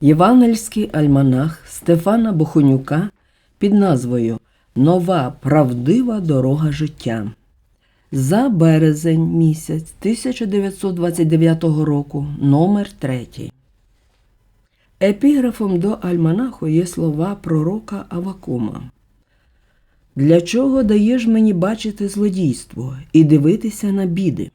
Євангельський альманах Стефана Бохонюка під назвою Нова правдива дорога життя. За березень місяць 1929 року номер 3. Епіграфом до альманаху є слова пророка Авакума. Для чого даєш мені бачити злодійство і дивитися на біди,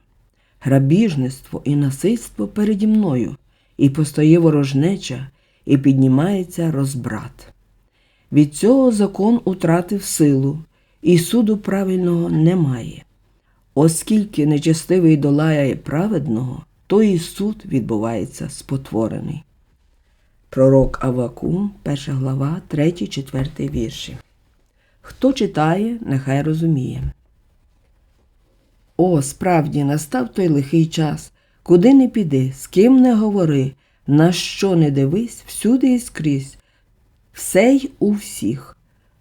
грабіжництво і насильство переді мною, і постає ворожнеча, і піднімається розбрат. Від цього закон утратив силу, і суду правильного немає. Оскільки нечестивий долає праведного, то і суд відбувається спотворений. Пророк Авакум, 1 глава, 3-4 вірші. Хто читає, нехай розуміє. О, справді настав той лихий час, куди не піди, з ким не говори, на що не дивись, всюди і скрізь, все й у всіх,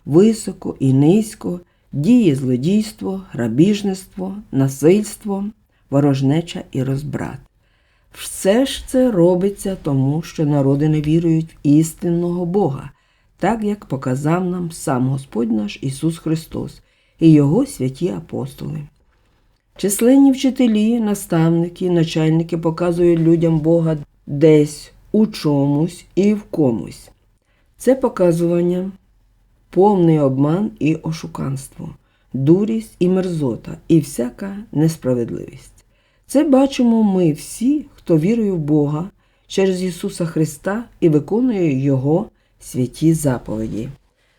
високо і низько, діє злодійство, грабіжництво, насильство, ворожнеча і розбрат. Все ж це робиться тому, що народи не вірують в істинного Бога, так як показав нам сам Господь наш Ісус Христос і Його святі апостоли. Численні вчителі, наставники, начальники показують людям Бога десь у чомусь і в комусь. Це показування повний обман і ошуканство, дурість і мерзота, і всяка несправедливість. Це бачимо ми всі, хто вірує в Бога через Ісуса Христа і виконує Його святі заповіді.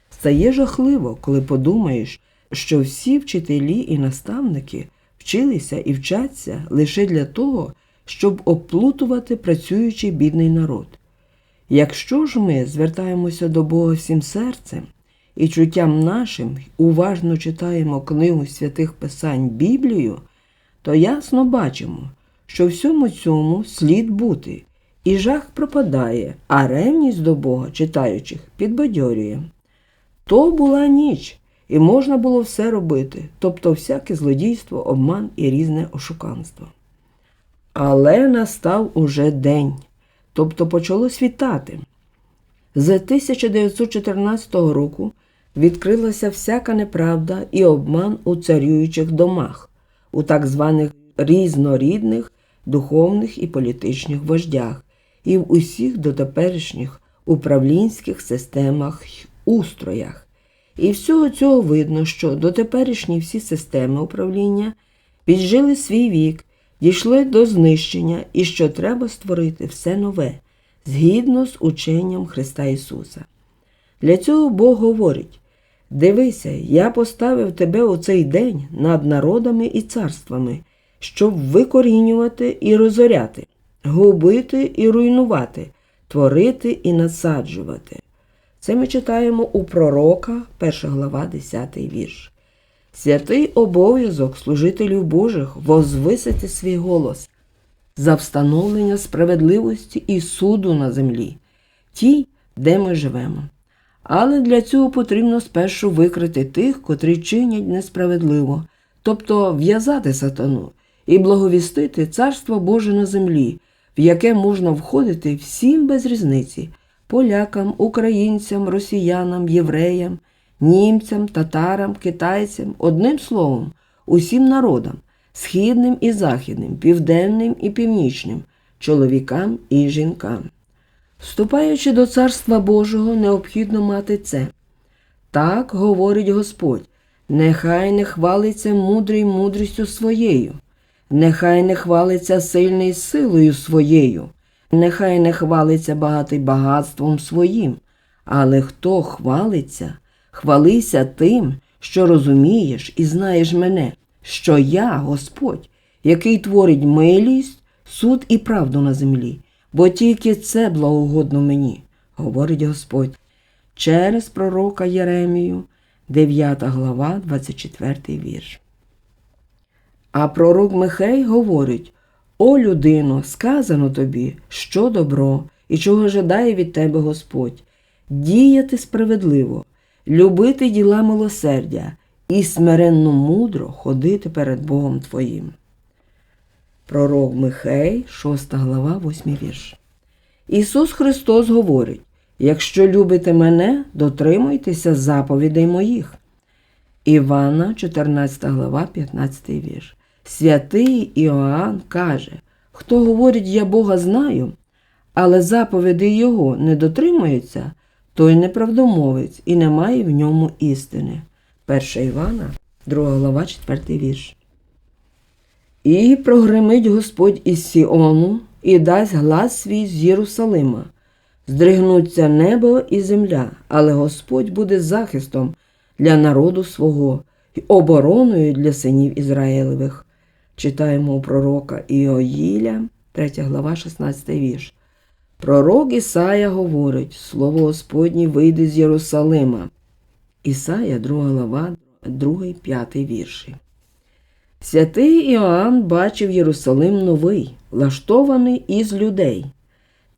Стає жахливо, коли подумаєш, що всі вчителі і наставники вчилися і вчаться лише для того, щоб оплутувати працюючий бідний народ. Якщо ж ми звертаємося до Бога всім серцем і чуттям нашим уважно читаємо книгу святих Писань Біблію, то ясно бачимо, що всьому цьому слід бути, і жах пропадає, а ревність до Бога читаючих підбадьорює. То була ніч, і можна було все робити, тобто всяке злодійство, обман і різне ошуканство. Але настав уже день, тобто почало світати. З 1914 року відкрилася всяка неправда і обман у царюючих домах, у так званих різнорідних духовних і політичних вождях, і в усіх дотеперішніх управлінських системах й устроях. І всього цього видно, що дотеперішні всі системи управління піджили свій вік, дійшли до знищення і що треба створити все нове, згідно з ученням Христа Ісуса. Для цього Бог говорить: Дивися, я поставив тебе у цей день над народами і царствами, щоб викорінювати і розоряти, губити і руйнувати, творити і насаджувати. Це ми читаємо у пророка, 1 глава, 10 вірш. Святий обов'язок служителів Божих возвисити свій голос за встановлення справедливості і суду на землі, тій, де ми живемо. Але для цього потрібно спершу викрити тих, котрі чинять несправедливо, тобто в'язати сатану і благовістити Царство Боже на землі, в яке можна входити всім без різниці полякам, українцям, росіянам, євреям, німцям, татарам, китайцям, одним словом, усім народам, східним і західним, південним і північним, чоловікам і жінкам. Вступаючи до Царства Божого, необхідно мати це. Так говорить Господь, нехай не хвалиться мудрий мудрістю своєю, нехай не хвалиться сильний силою своєю, нехай не хвалиться багатий багатством своїм, але хто хвалиться, хвалися тим, що розумієш і знаєш мене, що я, Господь, який творить милість, суд і правду на землі, бо тільки це благогодно мені, говорить Господь, через пророка Єремію, 9 глава, 24 вірш. А пророк Михей говорить О людино, сказано тобі, що добро і чого жадає від тебе Господь, діяти справедливо, любити діла милосердя і смиренно мудро ходити перед Богом твоїм. Пророк Михей, 6 глава, 8 вірш. Ісус Христос говорить: якщо любите мене, дотримуйтеся заповідей моїх. Івана, 14 глава, 15 вірш. Святий Іоанн каже, хто говорить, я Бога знаю, але заповіді Його не дотримується, той неправдомовець і не має в ньому істини. 1 Івана, 2 глава, 4 вірш. І прогримить Господь із Сіону і дасть глас свій з Єрусалима. Здригнуться небо і земля, але Господь буде захистом для народу свого і обороною для синів Ізраїлевих. Читаємо у пророка Іоїля, 3 глава, 16 вірш. Пророк Ісая говорить, слово Господнє вийде з Єрусалима. Ісая, 2 глава, 2, 5 вірші. Святий Іоанн бачив Єрусалим новий, влаштований із людей.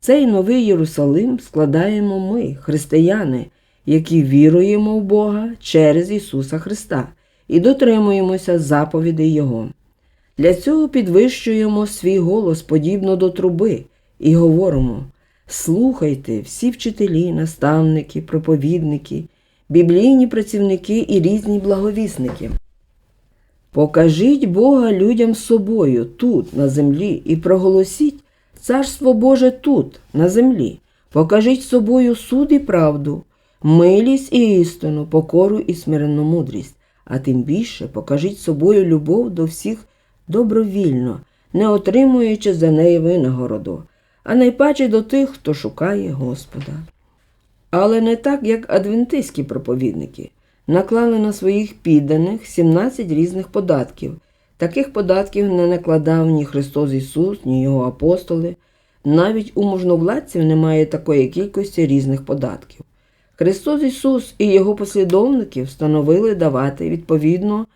Цей новий Єрусалим складаємо ми, християни, які віруємо в Бога через Ісуса Христа і дотримуємося заповідей Його. Для цього підвищуємо свій голос подібно до труби і говоримо: слухайте всі вчителі, наставники, проповідники, біблійні працівники і різні благовісники. Покажіть Бога людям собою тут, на землі, і проголосіть Царство Боже тут, на землі. Покажіть собою суд і правду, милість і істину, покору і смиренну мудрість, а тим більше покажіть собою любов до всіх добровільно, не отримуючи за неї винагороду, а найпаче до тих, хто шукає Господа. Але не так, як адвентистські проповідники наклали на своїх підданих 17 різних податків. Таких податків не накладав ні Христос Ісус, ні Його апостоли. Навіть у можновладців немає такої кількості різних податків. Христос Ісус і Його послідовники встановили давати відповідно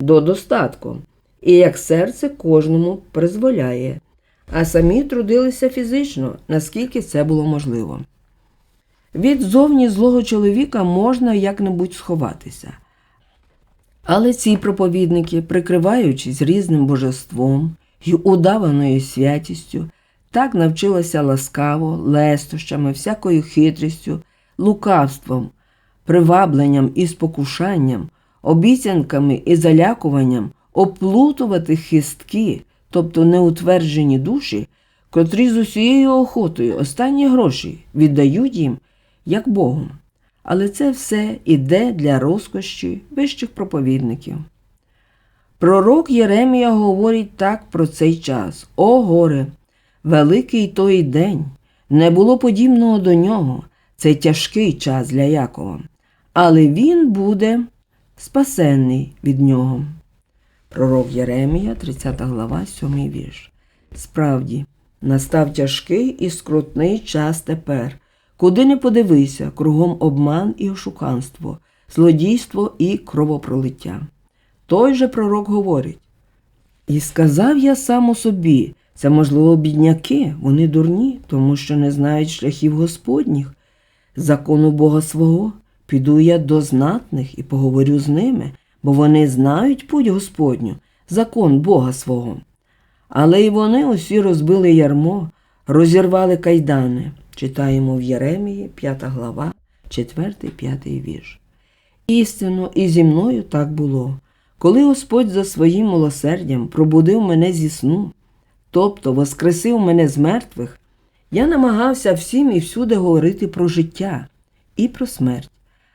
до достатку, і як серце кожному призволяє, а самі трудилися фізично, наскільки це було можливо. Від зовні злого чоловіка можна як-небудь сховатися. Але ці проповідники, прикриваючись різним божеством і удаваною святістю, так навчилися ласкаво, лестощами, всякою хитрістю, лукавством, привабленням і спокушанням, обіцянками і залякуванням оплутувати хистки, тобто неутверджені душі, котрі з усією охотою останні гроші віддають їм як Богу. Але це все іде для розкоші вищих проповідників. Пророк Єремія говорить так про цей час: О горе, великий той день, не було подібного до нього, це тяжкий час для Якова, але він буде спасенний від нього. Пророк Єремія, 30 глава, 7 вірш. Справді, настав тяжкий і скрутний час тепер. Куди не подивися, кругом обман і ошуканство, злодійство і кровопролиття. Той же пророк говорить І сказав я сам у собі, це, можливо, бідняки, вони дурні, тому що не знають шляхів Господніх, закону Бога свого, піду я до знатних і поговорю з ними, бо вони знають путь Господню, закон Бога свого. Але й вони усі розбили ярмо, розірвали кайдани. Читаємо в Єремії, 5 глава, 4-5 вірш. Істинно, і зі мною так було. Коли Господь за своїм милосердям пробудив мене зі сну, тобто воскресив мене з мертвих, я намагався всім і всюди говорити про життя і про смерть.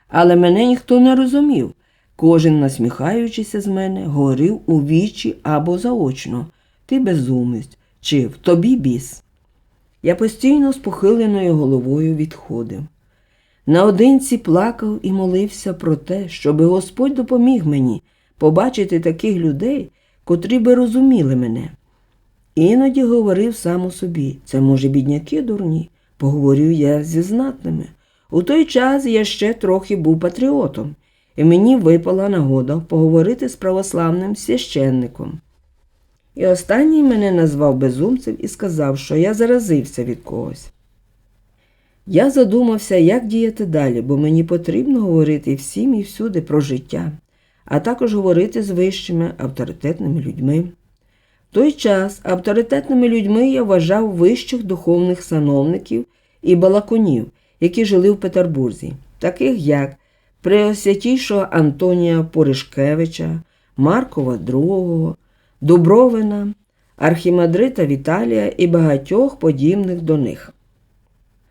Але мене ніхто не розумів. Кожен, насміхаючися з мене, говорив у вічі або заочно ти безумець, чи в тобі біс. Я постійно з похиленою головою відходив. Наодинці плакав і молився про те, щоби Господь допоміг мені побачити таких людей, котрі би розуміли мене. Іноді говорив сам у собі це, може, бідняки дурні, поговорю я зі знатними. У той час я ще трохи був патріотом, і мені випала нагода поговорити з православним священником. І останній мене назвав безумцем і сказав, що я заразився від когось. Я задумався, як діяти далі, бо мені потрібно говорити всім і всюди про життя, а також говорити з вищими авторитетними людьми. В той час авторитетними людьми я вважав вищих духовних сановників і балакунів, які жили в Петербурзі, таких як Преосвятійшого Антонія Поришкевича, Маркова II, Дубровина, Архімандрита Віталія і багатьох подібних до них.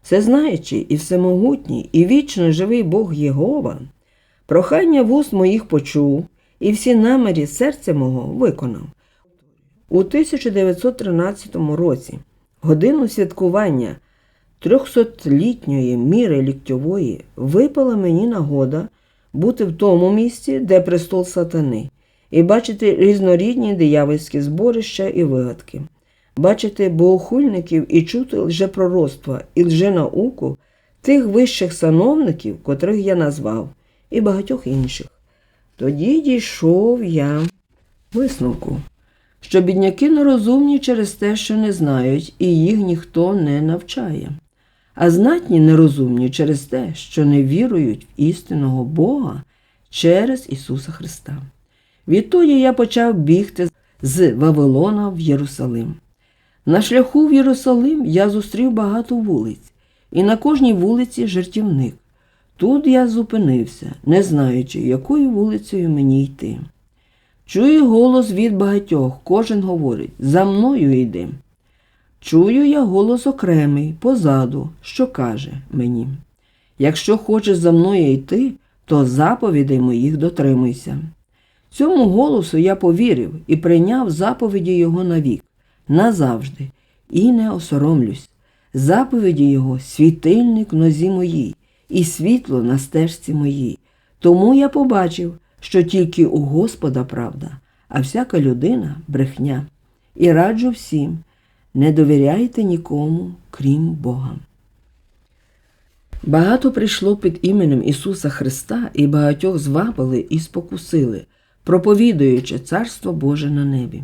Всезнаючий і всемогутній, і вічно живий Бог Єгова, прохання вуст моїх почув, і всі намірі серця мого виконав. У 1913 році, годину святкування 300-літньої міри ліктьової, випала мені нагода бути в тому місці, де престол сатани, і бачити різнорідні диявольські зборища і вигадки, бачити богохульників і чути лжепророцтва і лженауку тих вищих сановників, котрих я назвав, і багатьох інших. Тоді дійшов я висновку, що бідняки нерозумні через те, що не знають, і їх ніхто не навчає, а знатні нерозумні через те, що не вірують в істинного Бога через Ісуса Христа. Відтоді я почав бігти з Вавилона в Єрусалим. На шляху в Єрусалим я зустрів багато вулиць, і на кожній вулиці жертівник. Тут я зупинився, не знаючи, якою вулицею мені йти. Чую голос від багатьох, кожен говорить За мною йди. Чую я голос окремий, позаду, що каже мені Якщо хочеш за мною йти, то заповідей моїх дотримуйся. Цьому голосу я повірив і прийняв заповіді його навік, назавжди, і не осоромлюсь. Заповіді його світильник в нозі моїй, і світло на стежці моїй. Тому я побачив, що тільки у Господа правда, а всяка людина брехня. І раджу всім, не довіряйте нікому, крім Бога. Багато прийшло під іменем Ісуса Христа і багатьох звабили і спокусили, проповідуючи Царство Боже на небі,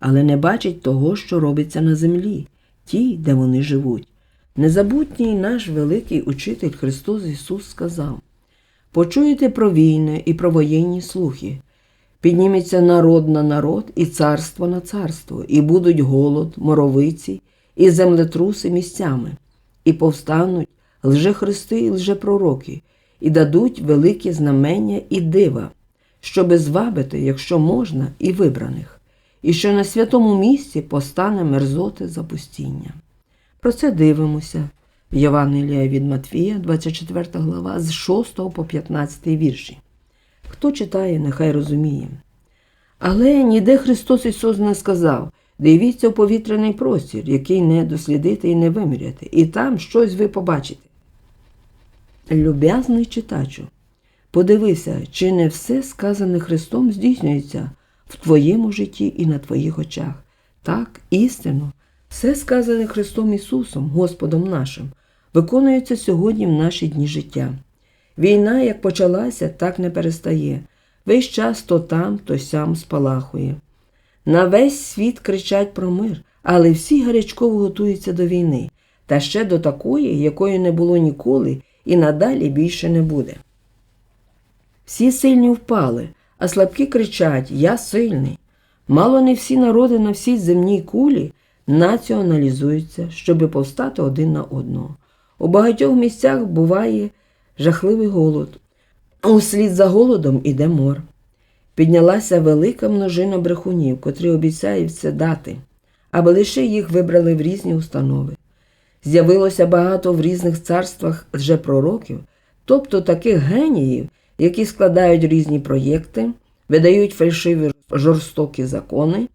але не бачать того, що робиться на землі, ті, де вони живуть. Незабутній наш великий учитель Христос Ісус сказав Почуєте про війни і про воєнні слухи. Підніметься народ на народ і царство на царство, і будуть голод, моровиці, і землетруси місцями, і повстануть лжехристи і лжепророки, і дадуть великі знамення і дива, щоби звабити, якщо можна, і вибраних, і що на святому місці постане мерзоти запустіння. Про це дивимося в Євангелія від Матвія, 24 глава, з 6 по 15 вірші. Хто читає, нехай розуміє. Але ніде Христос Ісус не сказав дивіться в повітряний простір, який не дослідити і не виміряти, і там щось ви побачите. Люб'язний читачу, подивися, чи не все сказане Христом здійснюється в твоєму житті і на твоїх очах. Так, істинно, все сказане Христом Ісусом, Господом нашим, виконується сьогодні в наші дні життя. Війна, як почалася, так не перестає. Весь час то там, то сям спалахує. На весь світ кричать про мир, але всі гарячково готуються до війни, та ще до такої, якої не було ніколи і надалі більше не буде. Всі сильні впали, а слабкі кричать Я сильний. Мало не всі народи на всій земній кулі націоналізуються, щоби повстати один на одного. У багатьох місцях буває жахливий голод. Услід за голодом іде мор. Піднялася велика множина брехунів, котрі обіцяють це дати, аби лише їх вибрали в різні установи. З'явилося багато в різних царствах лжепророків, тобто таких геніїв, які складають різні проєкти, видають фальшиві жорстокі закони,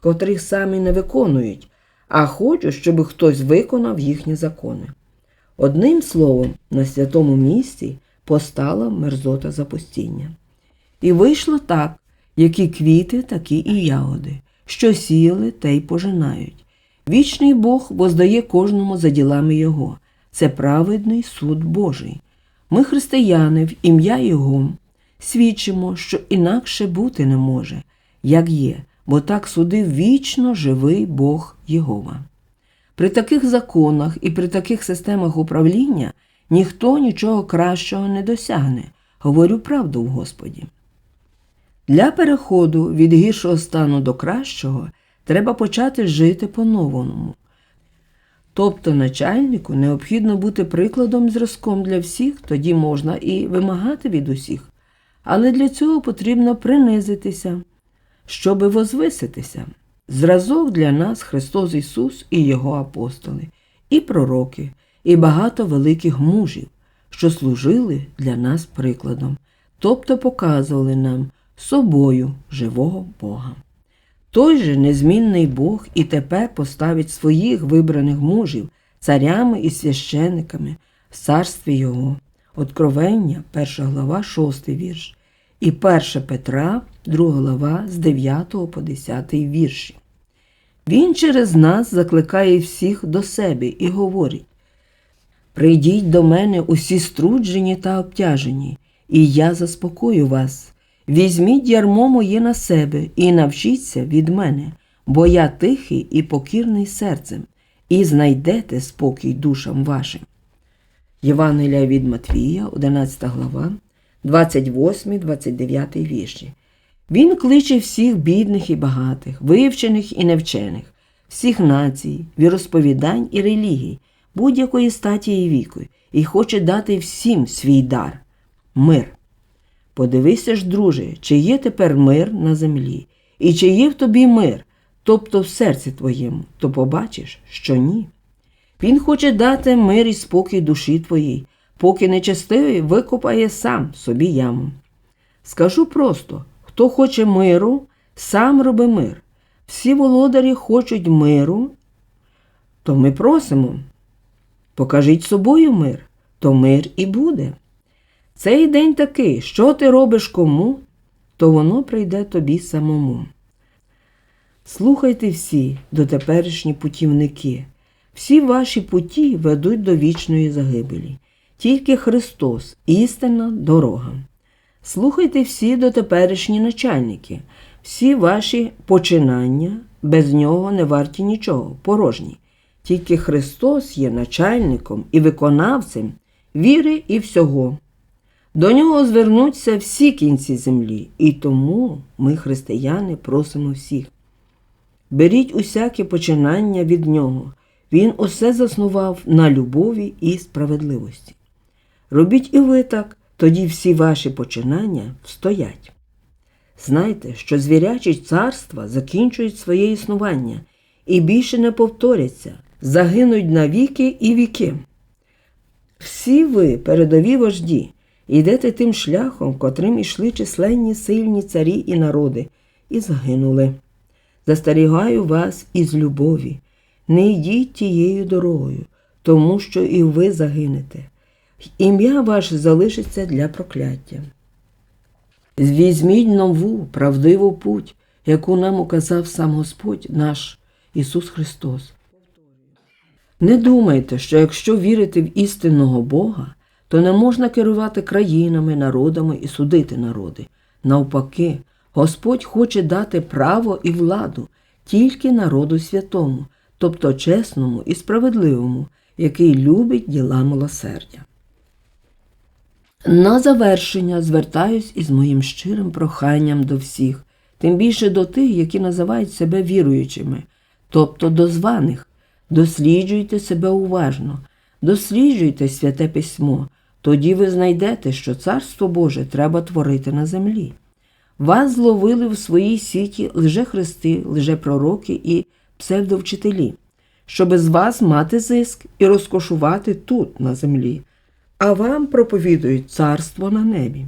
котрих самі не виконують, а хочуть, щоб хтось виконав їхні закони. Одним словом, на святому місці постала мерзота запустіння. І вийшло так, які квіти, такі і ягоди, що сіяли, те й пожинають. Вічний Бог воздає кожному за ділами Його. Це праведний суд Божий. Ми, християни, в ім'я Його, свідчимо, що інакше бути не може, як є, бо так судив вічно живий Бог Єгова. При таких законах і при таких системах управління ніхто нічого кращого не досягне, говорю правду в Господі. Для переходу від гіршого стану до кращого треба почати жити по-новому. Тобто начальнику необхідно бути прикладом зразком для всіх, тоді можна і вимагати від усіх. Але для цього потрібно принизитися, щоби возвиситися. Зразок для нас Христос Ісус і Його апостоли, і пророки, і багато великих мужів, що служили для нас прикладом, тобто показували нам собою живого Бога. Той же незмінний Бог і тепер поставить своїх вибраних мужів царями і священиками в царстві Його. Откровення, 1 глава, 6 вірш, і 1 Петра, 2 глава з 9 по 10 вірші. Він через нас закликає всіх до себе і говорить: Прийдіть до мене усі струджені та обтяжені, і я заспокою вас. Візьміть ярмо моє на себе і навчіться від мене, бо я тихий і покірний серцем, і знайдете спокій душам вашим. Євангелія від Матвія, 11 глава, 28-29 вірші. Він кличе всіх бідних і багатих, вивчених і невчених, всіх націй, віросповідань і релігій, будь-якої статі і віку, і хоче дати всім свій дар мир. Подивися ж, друже, чи є тепер мир на землі, і чи є в тобі мир, тобто в серці твоєму, то побачиш, що ні. Він хоче дати мир і спокій душі твоїй, поки нечестивий викопає сам собі яму. Скажу просто хто хоче миру, сам роби мир. Всі володарі хочуть миру, то ми просимо. Покажіть собою мир, то мир і буде. Цей день такий, що ти робиш кому, то воно прийде тобі самому. Слухайте всі дотеперішні путівники. Всі ваші путі ведуть до вічної загибелі. Тільки Христос, істинна дорога. Слухайте всі дотеперішні начальники, всі ваші починання без нього не варті нічого, порожні. Тільки Христос є начальником і виконавцем віри і всього. До нього звернуться всі кінці землі, і тому ми, християни, просимо всіх. Беріть усяке починання від нього. Він усе заснував на любові і справедливості. Робіть і ви так, тоді всі ваші починання стоять. Знайте, що звірячі царства закінчують своє існування і більше не повторяться, загинуть на віки і віки. Всі ви, передові вожді, йдете тим шляхом, котрим ішли численні сильні царі і народи, і загинули. Застерігаю вас із любові, не йдіть тією дорогою, тому що і ви загинете. Ім'я ваше залишиться для прокляття. Візьміть нову, правдиву путь, яку нам указав сам Господь наш Ісус Христос. Не думайте, що якщо вірити в істинного Бога, то не можна керувати країнами, народами і судити народи. Навпаки, Господь хоче дати право і владу тільки народу святому, тобто чесному і справедливому, який любить діла милосердя. На завершення звертаюсь із моїм щирим проханням до всіх, тим більше до тих, які називають себе віруючими, тобто до званих. Досліджуйте себе уважно, досліджуйте святе письмо, тоді ви знайдете, що Царство Боже треба творити на землі. Вас зловили в своїй сіті лжехристи, лжепророки і псевдовчителі, щоб з вас мати зиск і розкошувати тут, на землі, а вам проповідують царство на небі.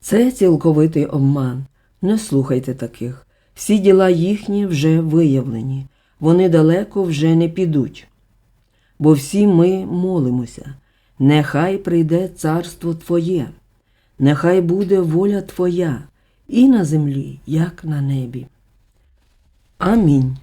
Це цілковитий обман. Не слухайте таких. Всі діла їхні вже виявлені, вони далеко вже не підуть. Бо всі ми молимося. Нехай прийде царство Твоє, нехай буде воля Твоя і на землі, як на небі. Амінь.